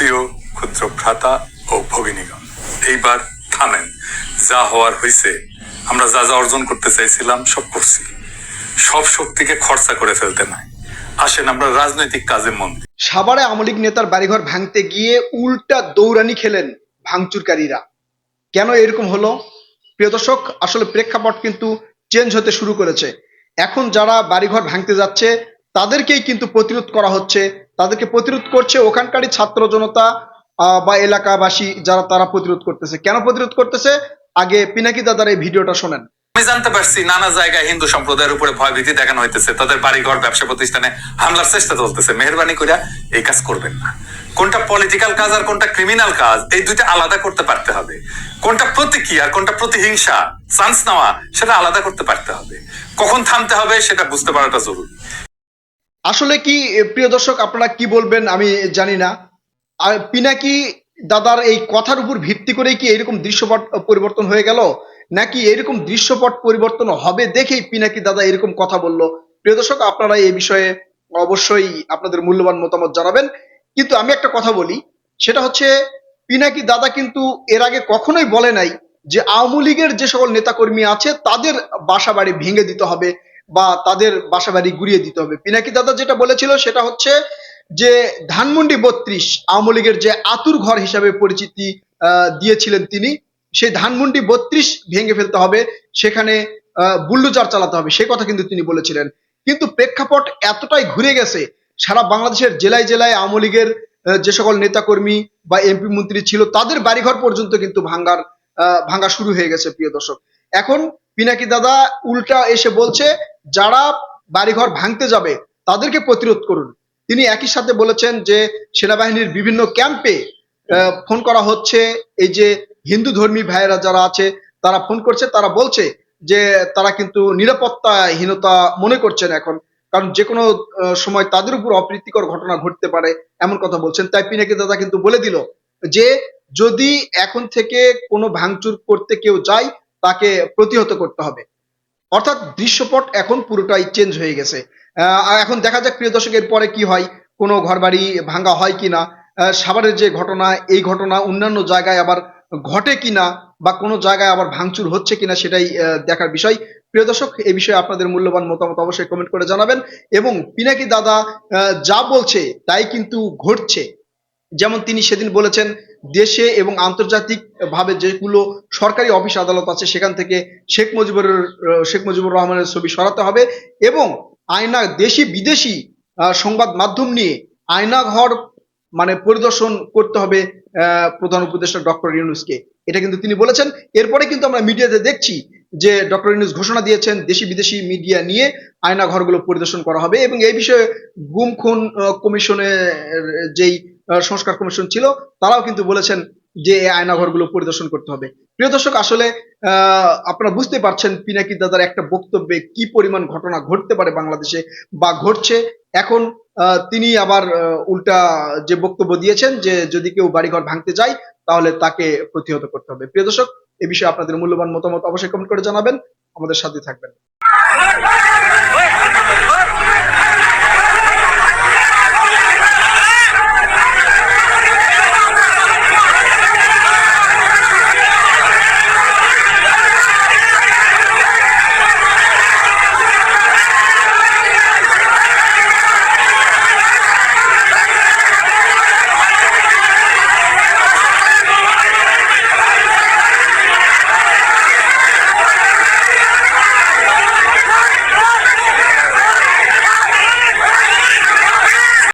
প্রিয় ক্ষুদ্র ভ্রাতা ও ভগিনীগণ, এইবার থামেন। যা হওয়ার হয়েছে আমরা যা যা অর্জন করতে চাইছিলাম সব করছি। সব শক্তিকে খরচা করে ফেলতে নাই। আসেন আমরা রাজনৈতিক কাজে মন নেতার বাড়িঘর ভাঙতে গিয়ে উল্টা দৌড়ানি খেলেন ভাঙচুরকারীরা। কেন এরকম হলো? প্রিয় দর্শক, আসলে প্রেক্ষাপট কিন্তু চেঞ্জ হতে শুরু করেছে। এখন যারা বাড়িঘর ভাঙতে যাচ্ছে, তাদেরকেই কিন্তু প্রতিরোধ করা হচ্ছে তাদেরকে প্রতিরোধ করছে ওখানকারই ছাত্র জনতা বা এলাকাবাসী যারা তারা প্রতিরোধ করতেছে। কেন প্রতিরোধ করতেছে? আগে পিনাকি দাদার এই ভিডিওটা শোনেন। আমি জানতে পারছি নানা জায়গায় হিন্দু সম্প্রদায়ের উপরে ভয়ভীতি দেখানো হইতেছে। তাদের বাড়িঘর, ব্যবসা প্রতিষ্ঠানে হামলার চেষ্টা চলতেছে। মেহরবানি এই কাজ করবেন না। কোনটা পলিটিক্যাল কাজ আর কোনটা ক্রিমিনাল কাজ, এই দুইটা আলাদা করতে পারতে হবে। কোনটা প্রতীকী আর কোনটা প্রতিহিংসা চান্স নেওয়া, সেটা আলাদা করতে পারতে হবে। কখন থামতে হবে সেটা বুঝতে পারাটা জরুরি। আসলে কি প্রিয় দর্শক, আপনারা কি বলবেন আমি জানি না। আর পিনাকি দাদার এই কথার উপর ভিত্তি করেই কি এরকম দৃশ্যপট পরিবর্তন হয়ে গেল? নাকি এরকম দৃশ্যপট পরিবর্তন হবে দেখেই পিনাকি দাদা এরকম কথা বলল? প্রিয় দর্শক, আপনারা এই বিষয়ে অবশ্যই আপনাদের মূল্যবান মতামত জানাবেন। কিন্তু আমি একটা কথা বলি, সেটা হচ্ছে পিনাকি দাদা কিন্তু এর আগে কখনোই বলে নাই যে আওয়ামী লীগের যে সকল নেতাকর্মী আছে, তাদের বাসা বাড়ি ভেঙে দিতে হবে। বা তাদের বাসা বাড়ি গুড়িয়ে দিতে হবে। পিনাকি দাদা যেটা বলেছিল সেটা হচ্ছে যে, ধানমন্ডি বত্রিশ আওয়ামী লীগের যে আতুর ঘর হিসাবে পরিচিতি দিয়েছিলেন তিনি, সেই ধানমন্ডি বত্রিশ ভেঙে ফেলতে হবে, সেখানে বুল্ডোজার চালাতে হবে, সে কথা কিন্তু তিনি বলেছিলেন। কিন্তু প্রেক্ষাপট এতটাই ঘুরে গেছে, সারা বাংলাদেশের জেলায় জেলায় আওয়ামী লীগের যে সকল নেতাকর্মী বা এমপি মন্ত্রী ছিল, তাদের বাড়িঘর পর্যন্ত কিন্তু ভাঙ্গার ভাঙ্গা শুরু হয়ে গেছে, প্রিয় দর্শক। এখন পিনাকি দাদা উল্টা এসে বলছে, যারা বাড়িঘর ভাঙতে যাবে, তাদেরকে প্রতিরোধ করুন। তিনি একই সাথে বলেছেন যে, সেনাবাহিনীর বিভিন্ন ক্যাম্পে ফোন করা হচ্ছে। এই যে হিন্দু ধর্মী ভাইয়েরা যারা আছে, তারা ফোন করছে। তারা বলছে যে, তারা কিন্তু নিরাপত্তাহীনতা মনে করছেন এখন। কারণ যে কোনো সময় তাদের উপর অপ্রীতিকর ঘটনা ঘটতে পারে, এমন কথা বলছেন। তাই পিনাকি দাদা কিন্তু বলে দিল যে, যদি এখন থেকে কোনো ভাঙচুর করতে কেউ যায় তাকে প্রতিহত করতে হবে। অর্থাৎ দৃশ্যপট এখন পুরোটাই চেঞ্জ হয়ে গেছে। এখন দেখা যাক প্রিয় দর্শকের পরে কি হয় কোনো ঘরবাড়ি ভাঙ্গা হয় কিনা আহ, সাভারের যে ঘটনা এই ঘটনা অন্যান্য জায়গায় আবার ঘটে কিনা বা কোনো জায়গায় আবার ভাঙচুর হচ্ছে কিনা সেটাই দেখার বিষয়। প্রিয় দর্শক এই বিষয়ে আপনাদের মূল্যবান মতামত অবশ্যই কমেন্ট করে জানাবেন। এবং পিনাকি দাদা যা বলছে তাই কিন্তু ঘটছে। যেমন তিনি সেদিন বলেছেন, দেশে এবং আন্তর্জাতিক ভাবে যেগুলো সরকারি অফিস আদালত আছে, সেখান থেকে শেখ মুজিবুর শেখ মুজিবুর রহমানের ছবি সরাতে হবে এবং আয়না দেশি বিদেশি সংবাদ মাধ্যম নিয়ে আয়নাঘর মানে পরিদর্শন করতে হবে প্রধান উপদেষ্টা ডক্টর ইউনুসকে। এটা কিন্তু তিনি বলেছেন। এরপরে কিন্তু আমরা মিডিয়াতে দেখছি যে ডক্টর ইউনুস ঘোষণা দিয়েছেন, দেশি বিদেশি মিডিয়া নিয়ে আয়না ঘরগুলো পরিদর্শন করা হবে এবং এই বিষয়ে গুম খুন কমিশনের যেই সংস্কার কমিশন ছিল তারাও কিন্তু বলেছেন যে এই আয়নাঘরগুলো পরিদর্শন করতে হবে প্রিয় দর্শক আসলে আপনারা বুঝতে পারছেন পিনাকি দাদার একটা বক্তব্যে কি পরিমাণ ঘটনা ঘটতে পারে বাংলাদেশে বা ঘটছে এখন তিনি আবার উল্টা যে বক্তব্য দিয়েছেন যে যদি কেউ বাড়িঘর ভাঙতে যায় তাহলে তাকে প্রতিহত করতে হবে প্রিয় দর্শক এ বিষয়ে আপনাদের মূল্যবান মতামত অবশ্যই কমেন্ট করে জানাবেন আমাদের সাথে থাকবেন